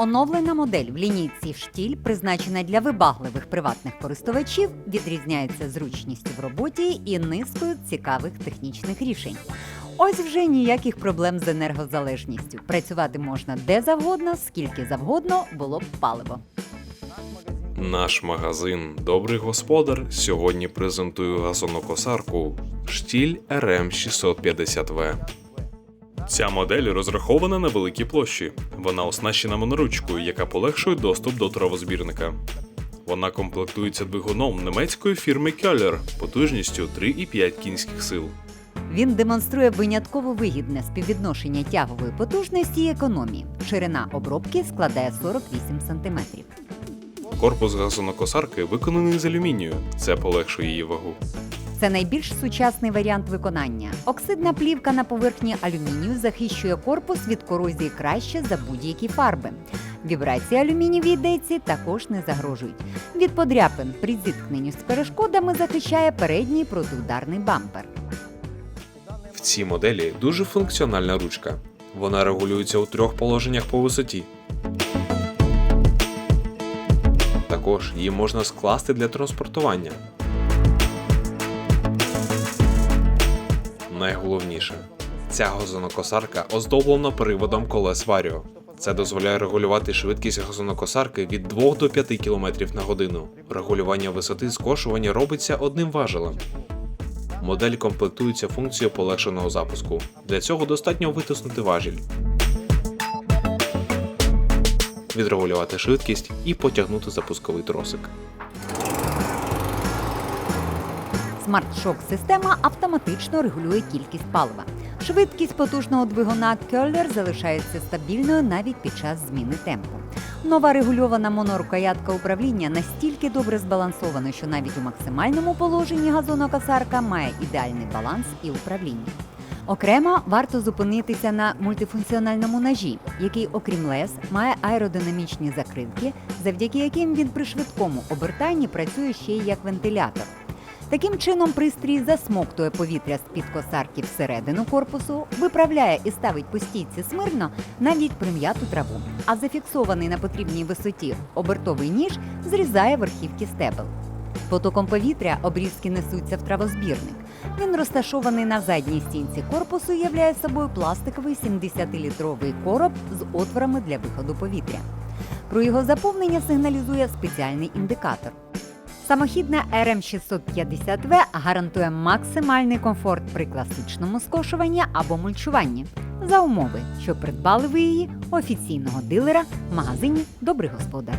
Оновлена модель в лінійці штіль, призначена для вибагливих приватних користувачів, відрізняється зручністю в роботі і низкою цікавих технічних рішень. Ось вже ніяких проблем з енергозалежністю. Працювати можна де завгодно, скільки завгодно було б паливо. Наш магазин Добрий Господар сьогодні презентує газонокосарку Штіль РМ 650 в Ця модель розрахована на великі площі. Вона оснащена моноручкою, яка полегшує доступ до травозбірника. Вона комплектується двигуном німецької фірми Keller потужністю 3,5 кінських сил. Він демонструє винятково вигідне співвідношення тягової потужності і економії. Ширина обробки складає 48 см. Корпус газонокосарки виконаний з алюмінію. Це полегшує її вагу. Це найбільш сучасний варіант виконання. Оксидна плівка на поверхні алюмінію захищує корпус від корозії краще за будь-які фарби. Вібрації алюмінієвій деці також не загрожують. Від подряпин при зіткненні з перешкодами захищає передній протиударний бампер. В цій моделі дуже функціональна ручка. Вона регулюється у трьох положеннях по висоті. Також її можна скласти для транспортування. Найголовніше ця газонокосарка оздоблена приводом колес Варіо. Це дозволяє регулювати швидкість газонокосарки від 2 до 5 км на годину. Регулювання висоти скошування робиться одним важелем. Модель комплектується функцією полегшеного запуску. Для цього достатньо витиснути важіль, відрегулювати швидкість і потягнути запусковий тросик. Смарт-шок система автоматично регулює кількість палива. Швидкість потужного двигуна Keller залишається стабільною навіть під час зміни темпу. Нова регульована монорукоятка управління настільки добре збалансована, що навіть у максимальному положенні газонокосарка має ідеальний баланс і управління. Окремо варто зупинитися на мультифункціональному ножі, який, окрім лез, має аеродинамічні закрилки, завдяки яким він при швидкому обертанні працює ще й як вентилятор. Таким чином, пристрій засмоктує повітря з-під косарки всередину корпусу, виправляє і ставить по стійці смирно навіть прим'яту траву. А зафіксований на потрібній висоті обертовий ніж зрізає верхівки стебел. Потоком повітря обрізки несуться в травозбірник. Він розташований на задній стінці корпусу і являє собою пластиковий 70-літровий короб з отворами для виходу повітря. Про його заповнення сигналізує спеціальний індикатор. Самохідна RM650V гарантує максимальний комфорт при класичному скошуванні або мульчуванні за умови, що придбали ви її офіційного дилера в магазині Добрий господар.